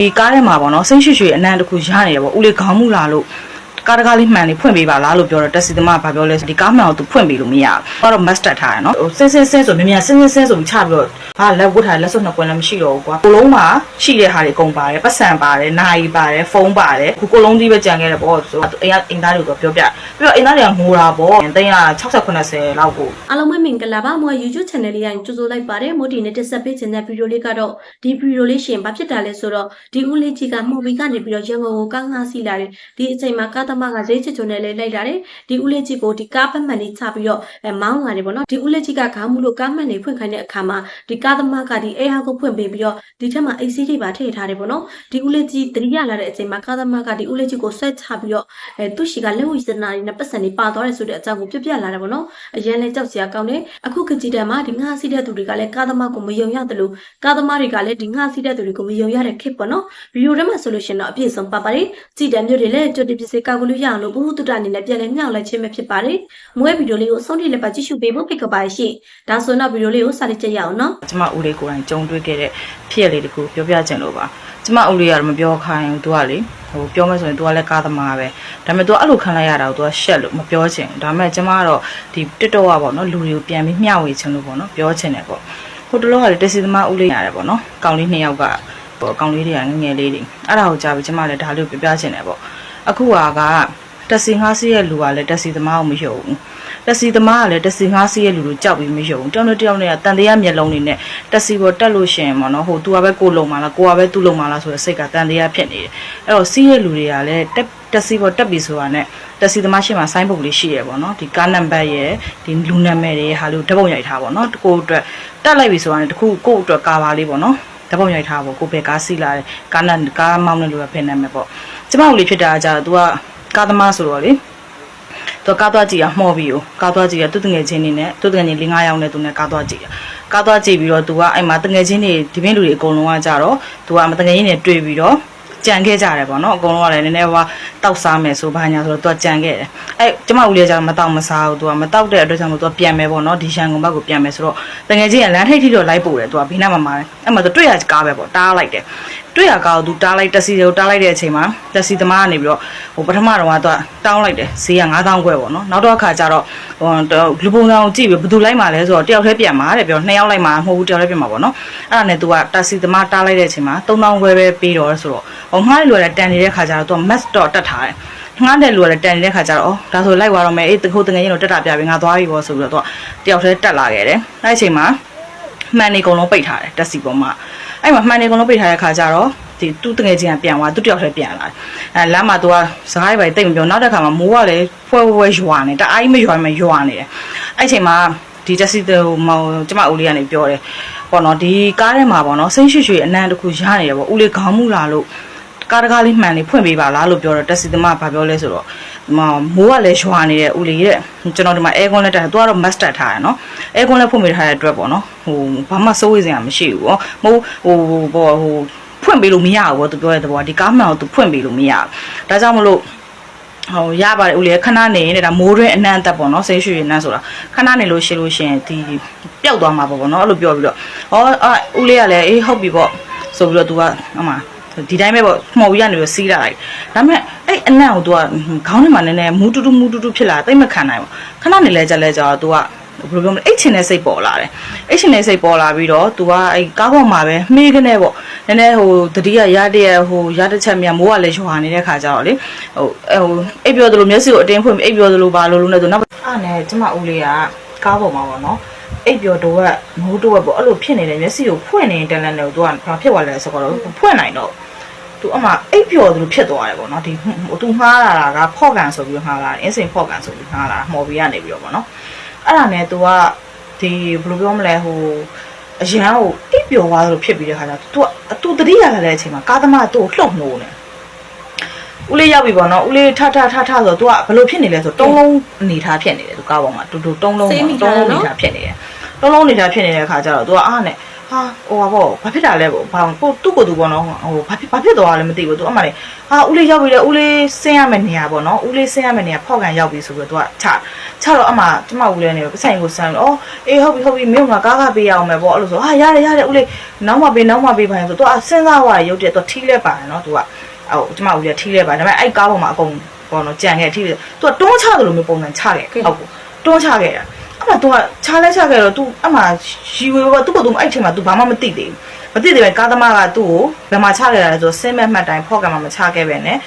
ဒီကားထဲမှာပေါ့နော်စိတ်ရွှေရွှေအနံတစ်ခုရနေတယ်ပေါ့ဦးလေးခေါင်းမူလာလို့ ကားတကားလေးမှန်လေးဖွင့်ပေးပါလားလို့ပြောတော့တက်စီသမားကဘာပြောလဲဆိုဒီကားမှန်ကိုသူဖွင့်ပေးလို့မရဘူးတော့ master ထားတယ်နော်ဟိုဆင်းဆင်းဆင်းဆိုမြင်မြန်ဆင်းဆင်းဆင်းဆိုပြီးချပြီးတော့ဟာလက်ဝတ်ထားလက်စွပ်နှစ်ကွင်းလည်းမရှိတော့ဘူးကွာကိုလုံးမှာရှိတဲ့ဟာတွေအကုန်ပါတယ်ပတ်စံပါတယ်နာရီပါတယ်ဖုန်းပါတယ်ခုကိုလုံးကြီးပဲကြံခဲ့တယ်ပေါ့ဆိုတော့အိမ်ကအိမ်သားတွေကိုပြောပြပြီးတော့အိမ်သားတွေကငိုတာပေါ့360 90လောက်ကိုအားလုံးပဲမင်္ဂလာပါမွေ YouTube channel လေးရရင်ကြိုဆိုလိုက်ပါတယ်မို့ဒီနေ့တက်ဆက်ပေးခြင်းတဲ့ဗီဒီယိုလေးကတော့ဒီဗီဒီယိုလေးရှင်ဘာဖြစ်တာလဲဆိုတော့ဒီဦးလေးကြီးကမှုတ်ပြီးကနေပြီးတော့ရန်ကုန်ကိုကားငါးစီလာတယ်ဒီအချိန်မှာကားသမားကရိတ်ချွတ်ချွတ်နဲ့လေးလိုက်လာတယ်ဒီဦးလေးကြီးကိုဒီကားပတ်မှန်လေးချပြီးတော့အဲမောင်းလာတယ်ပေါ့နော်ဒီဦးလေးကြီးကခေါင်းမူလို့ကားမှန်လေးဖွင့်ခိုင်းတဲ့အခါမှာဒီကားသမားကဒီအဲဟာကိုဖွင့်ပေးပြီးတော့ဒီထက်မှာအိတ်စီးတွေပါထည့်ထားတယ်ပေါ့နော်ဒီဦးလေးကြီးတတိယလာတဲ့အချိန်မှာကားသမားကဒီဦးလေးကြီးကိုဆွဲချပြီးတော့အဲသူ့ရှိကလက်ဝိစနာရီနဲ့ပတ်စံလေးပါသွားတယ်ဆိုတဲ့အကြောင်းကိုပြပြလာတယ်ပေါ့နော်အရင်လဲကြောက်စရာကောင်းတယ်အခုခကြည်တံမှာဒီငှားစီးတဲ့သူတွေကလည်းကားသမားကိုမယုံရတယ်လို့ကားသမားတွေကလည်းဒီငှားစီးတဲ့သူတွေကိုမယုံရတဲ့ခစ်ပေါ့နော်ဗီဒီယိုထဲမှာဆိုလို့ရှိရင်တော့အပြည့်စုံပါပါတယ်ကြည်တံမျိုးတွေလည်းကြွတိပစ္စည်းကောက်လို့ရအောင်လို့ဘုဟုတုတ္တအနေနဲ့ပြန်လဲမြောက်လိုက်ခြင်းပဲဖြစ်ပါတယ်မွေးဗီဒီယိုလေးကိုအဆုံးထိလည်းပါကြည့်ရှုပေးဖို့ဖိတ်ကပါရှိဒါဆိုတော့ဗီဒီယိုလေးကိုစလိုက်ကြရအောင်နော်ကျမဦးလေးကိုယ်တိုင်ကြုံတွေ့ခဲ့တဲ့ဖြစ်ရလေးတခုပြောပြချင်လို့ပါကျမဦးလေးကတော့မပြောခိုင်းဘူးသူကလေဟိုပြောမယ်ဆိုရင်သူကလည်းကားသမားပဲဒါပေမဲ့သူကအဲ့လိုခံလိုက်ရတာကိုသူကရှက်လို့မပြောချင်ဘူးဒါပေမဲ့ကျမကတော့ဒီတစ်တော့ကပေါ့နော်လူတွေကိုပြန်ပြီးမျှဝေချင်လို့ပေါ့နော်ပြောချင်တယ်ပေါ့ဟိုတလောကလေတက်စီသမားဦးလေးရတယ်ပေါ့နော်ကောင်လေးနှစ်ယောက်ကပေါ့ကောင်လေးတွေကငယ်ငယ်လေးတွေအဲ့ဒါကိုကြားပြီးကျမလည်းဒါလေးကိုပြောပြချင်တယ်ပေါ့ အခုကကတက်စီငါးစီးရဲ့လူကလည်းတက်စီသမားကိုမယုံဘူးတက်စီသမားကလည်းတက်စီငါးစီးရဲ့လူလိုကြောက်ပြီးမယုံဘူးတယောက်နဲ့တယောက်နဲ့ကတန်တရားမျက်လုံးတွေနဲ့တက်စီပေါ်တက်လို့ရှိရင်ပေါ့နော်ဟို तू ကပဲကိုလုံမာလားကိုကပဲသူ့လုံမာလားဆိုတဲ့စိတ်ကတန်တရားဖြစ်နေတယ်အဲ့တော့စီးရဲ့လူတွေကလည်းတက်တက်စီပေါ်တက်ပြီဆိုတာနဲ့တက်စီသမားရှိမှဆိုင်းပုတ်လေးရှိရပေါ့နော်ဒီကားနံပါတ်ရဲ့ဒီလူနာမည်တွေဟာလို့ဓပုံရိုက်ထားပေါ့နော်ကိုအတွက်တက်လိုက်ပြီဆိုတာနဲ့တခုကိုအတွက်ကာပါလေးပေါ့နော်ဓပုံရိုက်ထားပေါ့ကိုပဲကားစီးလာတယ်ကားနံကားမောင်းတဲ့လူကဖယ်နေမယ်ပေါ့ ကျမတို့လေးဖြစ်တာကကြာ तू ကကားသမားဆိုတော့လေသူကားသွားကြည့်ရမှော်ပြီးကိုကားသွားကြည့်ရသူတငယ်ချင်းနေနဲ့သူတငယ်ချင်း၄၅ယောက်နဲ့သူနဲ့ကားသွားကြည့်ရကားသွားကြည့်ပြီးတော့သူကအဲ့မှာတငယ်ချင်းတွေဒီပင်းလူတွေအကုန်လုံးကကြတော့သူကမတငယ်ချင်းတွေတွေ့ပြီးတော့ကြံခဲ့ကြတယ်ပေါ့နော်အကုန်လုံးကလည်းနည်းနည်းဟိုတောက်စားမယ်ဆိုဘာညာဆိုတော့သူကကြံခဲ့တယ်အဲ့ကျမဦးလေးကကြတော့မတောက်မစားဘူးသူကမတောက်တဲ့အတွက်ကြောင့်မို့သူကပြန်မယ်ပေါ့နော်ဒီရှန်ကုန်ဘက်ကိုပြန်မယ်ဆိုတော့တငယ်ချင်းကလမ်းထိပ်ထိတော့လိုက်ပို့တယ်သူကဘေးနားမှာမာတယ်အဲ့မှာသူတွေ့ရကားပဲပေါ့တားလိုက်တယ် တွေ့ရကားကိုသူတားလိုက်တက်စီကိုတားလိုက်တဲ့အချိန်မှာတက်စီသမားကနေပြီးတော့ဟိုပထမတော့ကသူကတောင်းလိုက်တယ်ဈေးက9000ခွဲပေါ့နော်နောက်တော့အခါကျတော့ဟိုလူပုံစံကိုကြည့်ပြီးဘယ်သူလိုက်မှာလဲဆိုတော့တယောက်တည်းပြန်มาတဲ့ပြောနှစ်ယောက်လိုက်မှာမဟုတ်ဘူးတယောက်တည်းပြန်မှာပေါ့နော်အဲ့ဒါနဲ့သူကတက်စီသမားတားလိုက်တဲ့အချိန်မှာ3000ခွဲပဲပေးတော့ဆိုတော့ဟိုငှားရလို့လည်းတန်နေတဲ့ခါကျတော့သူက mass တော့တက်ထားတယ်ငှားတယ်လို့လည်းတန်နေတဲ့ခါကျတော့ဩဒါဆိုလိုက်သွားတော့မယ်အေးတခုတငယ်ချင်းတော့တက်တာပြပြီငါသွားပြီပေါ့ဆိုပြီးတော့သူကတယောက်တည်းတက်လာခဲ့တယ်အဲ့ဒီအချိန်မှာမှန်နေကုန်လုံးပိတ်ထားတယ်တက်စီပေါ်မှာ အဲ့မှာမှန်နေကုန်လုံးပိတ်ထားတဲ့ခါကျတော့ဒီသူ့တငယ်ချင်းကပြန်သွားသူတယောက်တည်းပြန်လာတယ်အဲလမ်းမှာသူကစကားပဲတိတ်မပြောနောက်တစ်ခါမှာမိုးကလည်းဖွဲဖွဲရွာနေတအားကြီးမရွာမရွာနေတယ်အဲ့အချိန်မှာဒီတက်စီတူမောင်ကျမဦးလေးကနေပြောတယ်ပေါ့နော်ဒီကားထဲမှာပေါ့နော်စိတ်ရွှေရွှေအနံတစ်ခုရနေတယ်ပေါ့ဦးလေးခေါင်းမူလာလို့ကားတကားလေးမှန်လေးဖွင့်ပေးပါလားလို့ပြောတော့တက်စီသမားကဘာပြောလဲဆိုတော့ဒီ မှာမိုးကလည်းရွာနေတဲ့ဦးလေးတဲ့ကျွန်တော်ဒီမှာအဲကွန်လက်တက်သူကတော့ master ထားတယ်နော်အဲကွန်လက်ဖွင့်ပေးထားတဲ့အတွက်ပေါ့နော်ဟိုဘာမှစိုးရိမ်စရာမရှိဘူးပေါ့မဟုတ်ဟိုဘောဟိုဖွင့်ပေးလို့မရဘူးပေါ့သူပြောတဲ့သဘောကဒီကားမှန်ကိုသူဖွင့်ပေးလို့မရဘူးဒါကြောင့်မလို့ဟိုရပါတယ်ဦးလေးခဏနေရင်ဒါမိုးတွင်းအနံ့အသက်ပေါ့နော်ဆေးရွှေနန်းဆိုတာခဏနေလို့ရှိလို့ရှိရင်ဒီပျောက်သွားမှာပေါ့ပေါ့နော်အဲ့လိုပြောပြီးတော့ဩအာဦးလေးကလည်းအေးဟုတ်ပြီပေါ့ဆိုပြီးတော့ तू ကအမှ ဒီတိုင်းပဲပေါ့မှော်ပြီးရနေပြီးစီးလာလိုက်ဒါပေမဲ့အဲ့အနံ့ကို तू ကခေါင်းထဲမှာနည်းနည်းမူးတူတူမူးတူတူဖြစ်လာတိတ်မခံနိုင်ဘူးခဏနေလဲကြလဲကြတော့ तू ကဘယ်လိုပြောမလဲအိတ်ချင်တဲ့စိတ်ပေါ်လာတယ်အိတ်ချင်တဲ့စိတ်ပေါ်လာပြီးတော့ तू ကအဲ့ကားပေါ်မှာပဲမှေးကနေပေါ့နည်းနည်းဟိုတတိယရတဲ့ဟိုရတဲ့ချက်မြမိုးကလည်းရွာနေတဲ့ခါကျတော့လေဟိုဟိုအိပ်ပြောသလိုမျက်စိကိုအတင်းဖွင့်ပြီးအိပ်ပြောသလိုပါလို့လို့နဲ့သူနောက်အဲ့နဲ့ကျမဦးလေးကကားပေါ်မှာပေါ့နော် အိပ်ပျော်တော့ကမိုးတော့ပေါ့အဲ့လိုဖြစ်နေတယ်မျက်စိကိုဖွင့်နေတန်တန်တော့သူကဘာဖြစ်သွားလဲဆိုတော့ဖွင့်နိုင်တော့သူအမအိပ်ပျော်သူဖြစ်သွားတယ်ပေါ့နော်ဒီသူမှားလာတာကဖော့ကန်ဆိုပြီးမှားလာတယ်အင်းစင်ဖော့ကန်ဆိုပြီးမှားလာတာမော်ဘီကနေပြီးတော့ပေါ့နော်အဲ့ဒါနဲ့သူကဒီဘယ်လိုပြောမလဲဟိုအရန်ကိုအိပ်ပျော်သွားသလိုဖြစ်ပြီးတဲ့ခါကျတော့သူကသူတတိယလာတဲ့အချိန်မှာကာသမားသူ့ကိုလှုပ်နှိုးနေတယ် ဦးလေးရောက်ပြီပေါ့နော်ဦးလေးထထထထဆိုတော့ तू ကဘလို့ဖြစ်နေလဲဆိုတုံးလုံးအနေထားဖြစ်နေတယ်သူကားပေါ်မှာတူတူတုံးလုံးတုံးလုံးအနေထားဖြစ်နေတယ်တုံးလုံးအနေထားဖြစ်နေတဲ့အခါကျတော့ तू ကအားနဲ့ဟာဟိုပါပေါ့ဘာဖြစ်တာလဲပေါ့ဘာကိုသူ့ကိုယ်သူပေါ့နော်ဟိုဘာဖြစ်ဘာဖြစ်သွားလဲမသိဘူးသူအမှလည်းဟာဦးလေးရောက်ပြီလေဦးလေးဆင်းရမယ့်နေရာပေါ့နော်ဦးလေးဆင်းရမယ့်နေရာဖောက်ကန်ရောက်ပြီဆိုပြီးတော့သူကချချတော့အမှကျမဦးလေးနေပတ်ဆိုင်ကိုဆန်းလို့အော်အေးဟုတ်ပြီဟုတ်ပြီမင်းကကားကပေးရအောင်မယ်ပေါ့အဲ့လိုဆိုဟာရတယ်ရတယ်ဦးလေးနောက်မှပေးနောက်မှပေးပါရင်ဆိုသူကစဉ်းစားသွားရုပ်တည်းသူထီးလဲပါတယ်နော်သူက ဟိုကျမဦးလေးထီးလဲပါဒါပေမဲ့အဲ့ကားပေါ်မှာအကုန်ပေါ့နော်ကြံခဲ့ထီးလဲသူကတွန်းချတယ်လို့မျိုးပုံစံချခဲ့ဟုတ်ကိုတွန်းချခဲ့တာ အမှ तू ကခြားလဲခြားခဲ့တော့ तू အမှရီဝေဘော तू က तू အဲ့ချိန်မှာ तू ဘာမှမသိသေးဘူးမသိသေးပဲကားသမားကသူ့ကိုဘယ်မှာခြားခဲ့တာလဲဆိုဆင်းမဲ့မှတ်တိုင်းဖော့ကန်မှာမခြားခဲ့ပဲနဲ့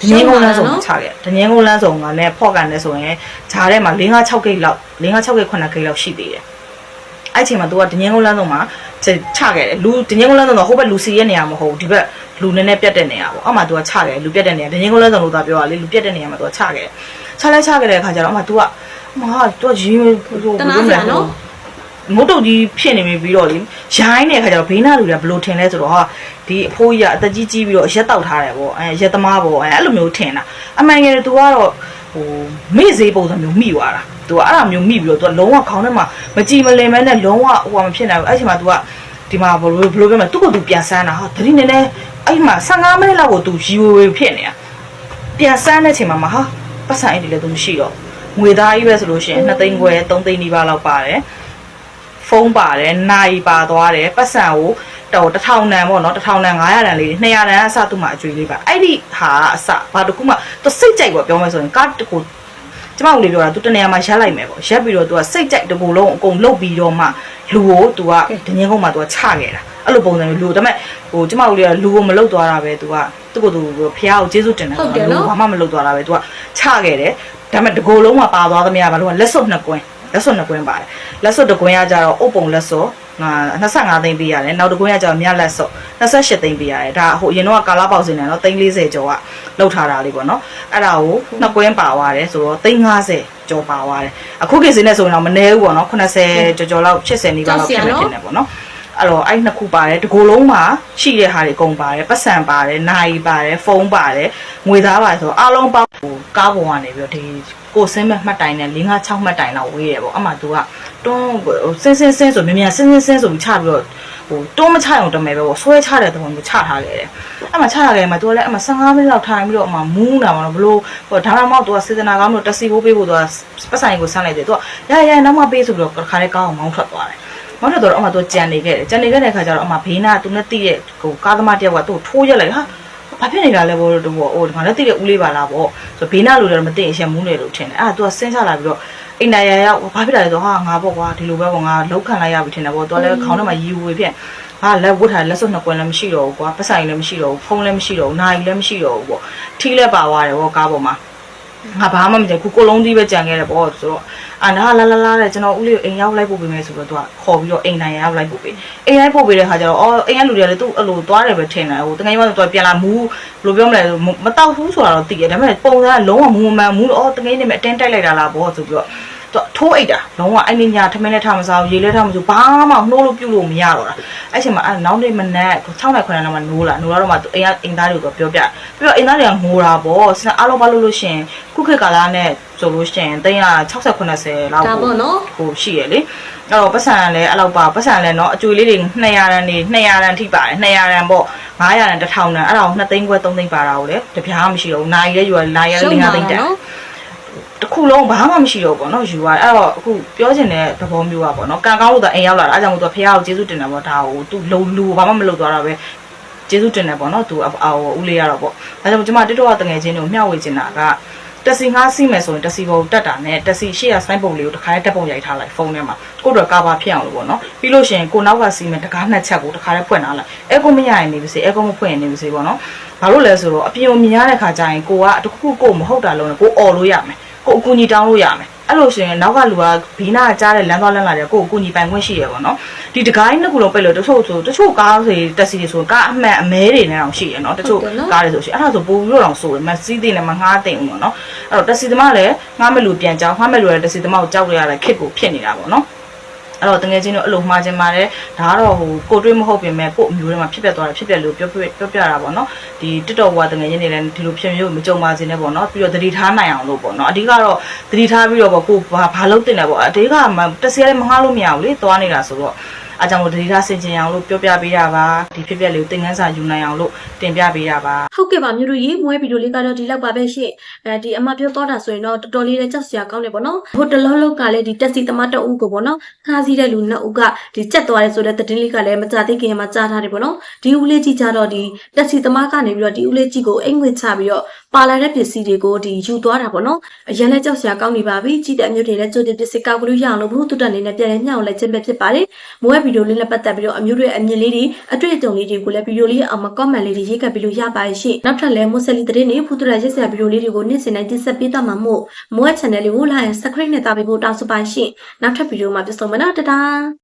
ဒငင်းကုန်းလမ်းဆောင်မှာခြားခဲ့ဒငင်းကုန်းလမ်းဆောင်ကလည်းဖော့ကန်နဲ့ဆိုရင်ဂျားထဲမှာ5 6ဂိတ်လောက်5 6ဂိတ်9ဂိတ်လောက်ရှိသေးတယ်အဲ့ချိန်မှာ तू ကဒငင်းကုန်းလမ်းဆောင်မှာချခဲ့တယ်လူဒငင်းကုန်းလမ်းဆောင်တော့ဟိုဘက်လူစီရဲ့နေရာမဟုတ်ဘူးဒီဘက် လူနည်းနည်းပြတ်တဲ့နေရာပေါ့အမှ तू ကခြခဲ့လူပြတ်တဲ့နေရာဒငင်းကုန်းလမ်းဆောင်လို့သာပြောရလေလူပြတ်တဲ့နေရာမှာ तू ကခြခဲ့ခြလဲခြခဲ့တဲ့အခါကျတော့အမှ तू ကမဟာ तू ကရင်း တနာစရာနော် မုတ်တုတ်ကြီးဖြစ်နေပြီပြီးတော့လေရိုင်းတဲ့ခါကျတော့ဘေးနာလူတွေကဘယ်လိုထင်လဲဆိုတော့ဟာဒီအဖိုးကြီးကအသက်ကြီးကြီးပြီးတော့ရက်တောက်ထားတယ်ပေါ့အဲရက်သမားပေါ့အဲအဲ့လိုမျိုးထင်တာအမှန်ငယ်သူကတော့ဟိုမေ့စေးပုံစံမျိုးမိသွားတာသူကအဲ့လိုမျိုးမိပြီးတော့သူကလုံးဝခေါင်းထဲမှာမကြည်မလင်မဲနဲ့လုံးဝဟိုမဖြစ်နိုင်ဘူးအဲ့ချိန်မှာသူကဒီမှာဘယ်လိုဘယ်လိုပြောမလဲသူ့ကိုယ်သူပြန်ဆန်းတာဟာတတိနည်းနည်း အဲ့မှာ15မိနစ်လောက်ကိုသူရီဝေဝေဖြစ်နေတာပြန်ဆန်းတဲ့ချိန်မှာမဟာပတ်စံအိတ်တွေလည်းသူမရှိတော့ငွေသားကြီးပဲဆိုလို့ရှိရင်2သိန်းခွဲ3သိန်းနီးပါးလောက်ပါတယ်ဖုန်းပါတယ်နိုင်ပါသွားတယ်ပတ်စံကိုတော့တစ်ထောင်တန်ပေါ့နော်တစ်ထောင်တန်900တန်လေး200တန်အစသူ့မှာအကျွေးလေးပါအဲ့ဒီဟာအစဘာတခုမှသူစိတ်ကြိုက်ပေါ့ပြောမယ်ဆိုရင်ကားတကူ ကျမကလေးပြောတာ तू တနေရာမှာရက်လိုက်မယ်ပေါ့ရက်ပြီးတော့ तू ကစိတ်ကြိုက်တကူလုံးအကုန်လုတ်ပြီးတော့မှလူကို तू ကဒငင်းကုန်းမှာ तू ကချခဲ့တာအဲ့လိုပုံစံမျိုးလူဒါပေမဲ့ဟိုကျမကလေးကလူကိုမလုတ်သွားတာပဲ तू ကသူ့ကိုယ်သူဖះကိုကျေးဇူးတင်တယ်လူဘာမှမလုတ်သွားတာပဲ तू ကချခဲ့တယ်ဒါပေမဲ့တကူလုံးမှာပါသွားသမျှဘာလို့ကလက်စွပ်နှစ်ကွင်းလက်စွပ်နှစ်ကွင်းပါတယ်လက်စွပ်တစ်ကွင်းကကြတော့အုပ်ပုံလက်စွပ်ငါ 25သိန်းပေးရတယ်နောက်တစ်ကွင်းကကြတော့မြလက်စွပ်28သိန်းပေးရတယ်ဒါဟိုအရင်တော့ကာလာပေါက်စင်တယ်နော်340ကျော်ကလောက်ထားတာလေးပေါ့နော်အဲ့ဒါကိုနှစ်ကွင်းပါသွားတယ်ဆိုတော့350ကျော်ပါသွားတယ်အခုကိစ္စနဲ့ဆိုရင်တော့မနေဘူးပေါ့နော်80ကျော်ကျော်လောက်80နီးပါးလောက်ဖြစ်နေဖြစ်နေပေါ့နော် အဲ့တော့အဲ့နှစ်ခုပါတယ်တကူလုံးမှာရှိတဲ့ဟာတွေအကုန်ပါတယ်ပတ်စံပါတယ်နိုင်ပါတယ်ဖုန်းပါတယ်ငွေသားပါတယ်ဆိုတော့အားလုံးပေါက်ကားပေါ်ကနေပြီးတော့ဒီကိုစင်းမဲ့မှတ်တိုင်နဲ့၄၅6မှတ်တိုင်လောက်ဝေးရပေါ့အမှသူကတွန်းစင်းစင်းစင်းဆိုမြန်မြန်စင်းစင်းစင်းဆိုပြီးချပြီးတော့ဟိုတွန်းမချအောင်တမယ်ပဲပေါ့ဆွဲချတဲ့သဘောမျိုးချထားလေတယ်အဲ့မှာချထားလေမှာသူကလည်းအမှ15မိနစ်လောက်ထိုင်ပြီးတော့အမှမူးနာမှာတော့ဘလို့ဟိုဒါမှမဟုတ်သူကစေတနာကောင်းလို့တက်စီဖို့ပေးဖို့သူကပတ်ဆိုင်ကိုဆန်းလိုက်တယ်သူကရရရနောက်မှပေးဆိုပြီးတော့ခါလေးကောင်းအောင်မောင်းထွက်သွားတယ် မောင်တော့တော့အမတော့ကြံနေခဲ့တယ်ကြံနေခဲ့တဲ့ခါကျတော့အမဘေးနာသူနဲ့တိတဲ့ဟိုကားသမားတယောက်ကသူ့ထိုးရက်လိုက်ဟာဘာဖြစ်နေတာလဲဘောတော့ဟိုဒီမှာလည်းတိတဲ့ဦးလေးပါလားပေါ့ဆိုဘေးနာလူတွေတော့မသိရင်ရှက်မူးနေလို့ထင်တယ်အဲ့ဒါသူကဆင်းချလာပြီးတော့အိမ်နာရရောက်ဘာဖြစ်လာလဲဆိုဟာငါပေါ့ကွာဒီလိုပဲပေါ့ငါလောက်ခံလိုက်ရပြီထင်တယ်ပေါ့သူကလည်းခေါင်းထဲမှာရီဝေဖြစ်ဟာလက်ဝတ်ထားလက်စွပ်နှစ်ကွင်းလည်းမရှိတော့ဘူးကွာပတ်ဆိုင်လည်းမရှိတော့ဘူးဖုန်းလည်းမရှိတော့ဘူးနာရီလည်းမရှိတော့ဘူးပေါ့ထီးလည်းပါသွားတယ်ပေါ့ကားပေါ်မှာ ငါဘာမှမကြည့်ခုကိုလုံးသီးပဲကြံခဲ့တယ်ပေါ့ဆိုတော့အာနာလာလာလာတဲ့ကျွန်တော်ဦးလေးကိုအိမ်ရောက်လိုက်ပို့ပေးမယ်ဆိုတော့သူကခေါ်ပြီးတော့အိမ်နိုင်ရောက်လိုက်ပို့ပေးအိမ်လိုက်ပို့ပေးတဲ့ခါကျတော့အော်အိမ်ကလူတွေကလည်းသူ့အလိုသွားတယ်ပဲထင်တယ်ဟိုတကယ်မှသူကပြန်လာမူးဘယ်လိုပြောမလဲမတောက်ဘူးဆိုတာတော့သိတယ်ဒါပေမဲ့ပုံစံကလုံးဝမူးမမှန်မူးတော့အော်တကယ်နေမဲ့အတင်းတိုက်လိုက်တာလားဘောဆိုပြီးတော့သူ ထိုးအိတ်တာလုံးဝအဲ့ဒီညထမင်းနဲ့ထားမစားဘူးရေလဲထားမစားဘာမှနှိုးလို့ပြုတ်လို့မရတော့တာအဲ့ချိန်မှာအဲ့နောက်နေ့မနက်6နိုင်9နိုင်လောက်မှနိုးလာနိုးလာတော့မှသူအိမ်ကအိမ်သားတွေကိုပြောပြပြီးတော့အိမ်သားတွေကငိုတာပေါ့စအားလုံးဘာလို့လို့ရှင်ခုခေတ်ကာလနဲ့ဆိုလို့ရှင်360 80လောက် ဒါပေါ့နော် ဟိုရှိရလေအဲ့တော့ပတ်စံလည်းအဲ့လောက်ပါပတ်စံလည်းเนาะအကျွေလေးတွေ200ရန်နေ200ရန်ထိပါတယ်200ရန်ပေါ့900ရန်1000ရန်အဲ့ဒါကို2သိန်းခွဲ3သိန်းပါတာကိုလေတပြားမရှိတော့ဘူးနိုင်ရဲယူရနိုင်ရဲ5သိန်းတက် တစ်ခုလုံးဘာမှမရှိတော့ဘူးပေါ့နော်ယူရတယ်အဲ့တော့အခုပြောချင်တဲ့သဘောမျိုးอ่ะပေါ့နော်ကံကောင်းလို့တော့အိမ်ရောက်လာတာအဲ့ကြောင့်မို့သူဖះကိုကျေးဇူးတင်တယ်ပေါ့ဒါကိုသူလုံလူဘာမှမလုပ်သွားတာပဲကျေးဇူးတင်တယ်ပေါ့နော်သူအာဦးလေးရတော့ပေါ့ဒါကြောင့်ကျွန်မတစ်တော့တငယ်ချင်းတွေကိုမျှဝေချင်တာကတက်စီငါးစီးမယ်ဆိုရင်တက်စီဘုံတက်တာနဲ့တက်စီရှေ့ရစိုင်းပုံလေးကိုတစ်ခါတည်းတက်ပုံရိုက်ထားလိုက်ဖုန်းထဲမှာကိုတော့ကာဘာဖြစ်အောင်လို့ပေါ့နော်ပြီးလို့ရှိရင်ကိုနောက်ကစီးမယ်တကားနှစ်ချက်ကိုတစ်ခါတည်းဖွင့်ထားလိုက်အဲကိုမရရင်နေပါစေအဲကိုမဖွင့်ရင်နေပါစေပေါ့နော်ဘာလို့လဲဆိုတော့အပြင်ကိုမြင်ရတဲ့ခါကျရင်ကိုကတခုခုကိုမဟုတ်တာလုံးနဲ့ကိုអော်လို့ရမယ် ကိုအကူညီတောင်းလို့ရမယ်အဲ့လိုဆိုရင်နောက်ကလူကဘေးနာကြားတဲ့လမ်းသွားလမ်းလာတဲ့ကိုကိုအကူညီပိုင်ခွင့်ရှိရပေါ့နော်ဒီတကိုင်းနှစ်ခုလုံးပိတ်လို့တချို့ဆိုတချို့ကားဆိုတက်စီတွေဆိုကားအမှန်အမဲတွေနဲ့တောင်ရှိရနော်တချို့ကားတွေဆိုရှင်အဲ့ဒါဆိုပို့ပြီးတော့ဆိုတယ်မစီးသိနေမငားသိဘူးပေါ့နော်အဲ့တော့တက်စီသမားလည်းငားမလို့ပြန်ကြောင်းငားမလို့လည်းတက်စီသမားကိုကြောက်ရရတဲ့ခစ်ကိုဖြစ်နေတာပေါ့နော် အဲ့တော့တကယ်ချင်းတို့အဲ့လိုမှားခြင်းပါတယ်ဒါကတော့ဟိုကိုတွေးမဟုတ်ပြင်မဲ့ကို့အမျိုးတွေမှာဖြစ်ပျက်သွားတာဖြစ်ပျက်လို့ပြောပြောပြောပြတာပေါ့နော်ဒီ TikTok ကတကယ်ချင်းတွေလည်းဒီလိုဖြစ်မျိုးမကြုံပါစေနဲ့ပေါ့နော်ပြီးတော့သတိထားနိုင်အောင်လို့ပေါ့နော်အဓိကတော့သတိထားပြီးတော့ပေါ့ကိုဘာဘာလုပ်တင်တယ်ပေါ့အဓိကတက်စီလည်းမငှားလို့မရဘူးလေသွားနေတာဆိုတော့ အားကြောင့်မို့ဒလီလာဆင်ကျင်အောင်လို့ပြောပြပေးတာပါဒီဖြစ်ပျက်လေးကိုသင်ခန်းစာယူနိုင်အောင်လို့တင်ပြပေးတာပါဟုတ်ကဲ့ပါမြို့တို့ရေမွဲဗီဒီယိုလေးကတော့ဒီလောက်ပါပဲရှင့်အဲဒီအမပြောတော့တာဆိုရင်တော့တော်တော်လေးလည်းကြောက်စရာကောင်းတယ်ပေါ့နော်ဟိုတလုံးလုံးကလည်းဒီတက်စီသမားတအုပ်ကိုပေါ့နော်ခါးစည်းတဲ့လူနှစ်ဦးကဒီကြက်သွားတယ်ဆိုတဲ့သတင်းလေးကလည်းမကြသေးခင်မှာကြားထားတယ်ပေါ့နော်ဒီဦးလေးကြီးကြတော့ဒီတက်စီသမားကနေပြီးတော့ဒီဦးလေးကြီးကိုအိမ်ငွေချပြီးတော့ပါလာတဲ့ပစ္စည်းတွေကိုဒီယူသွားတာပေါ့နော်အရင်လည်းကြောက်စရာကောင်းနေပါပြီကြည့်တဲ့မြို့တွေလည်းကြိုတင်ပစ္စည်းကောက်ကလေးရအောင်လို့ဘုသူတန်နေနဲ့ပြန်လဲညှောင်းလဲခြင်းပဲဖြစ်ပါတယ်မွဲဗီဒီယိုလေးနဲ့ပတ်သက်ပြီးတော့အမျိုးတွေအမြင်လေးတွေအတွေ့အကြုံလေးတွေကိုလည်းဗီဒီယိုလေးအောင်မှာ comment လေးတွေရေးကပ်ပြီးလို့ရပါရဲ့ရှင့်နောက်ထပ်လည်းမွတ်ဆလီသတင်းတွေဖူတူရာရက်စရာဗီဒီယိုလေးတွေကိုနေ့စဉ်တိုင်းတင်ဆက်ပေးသွားမှာမို့မွဲ channel လေးကို like and subscribe နဲ့တာပေးဖို့တောင်းဆိုပါရှင့်နောက်ထပ်ဗီဒီယိုမှာပြန်ဆုံမယ်နော်တဒါ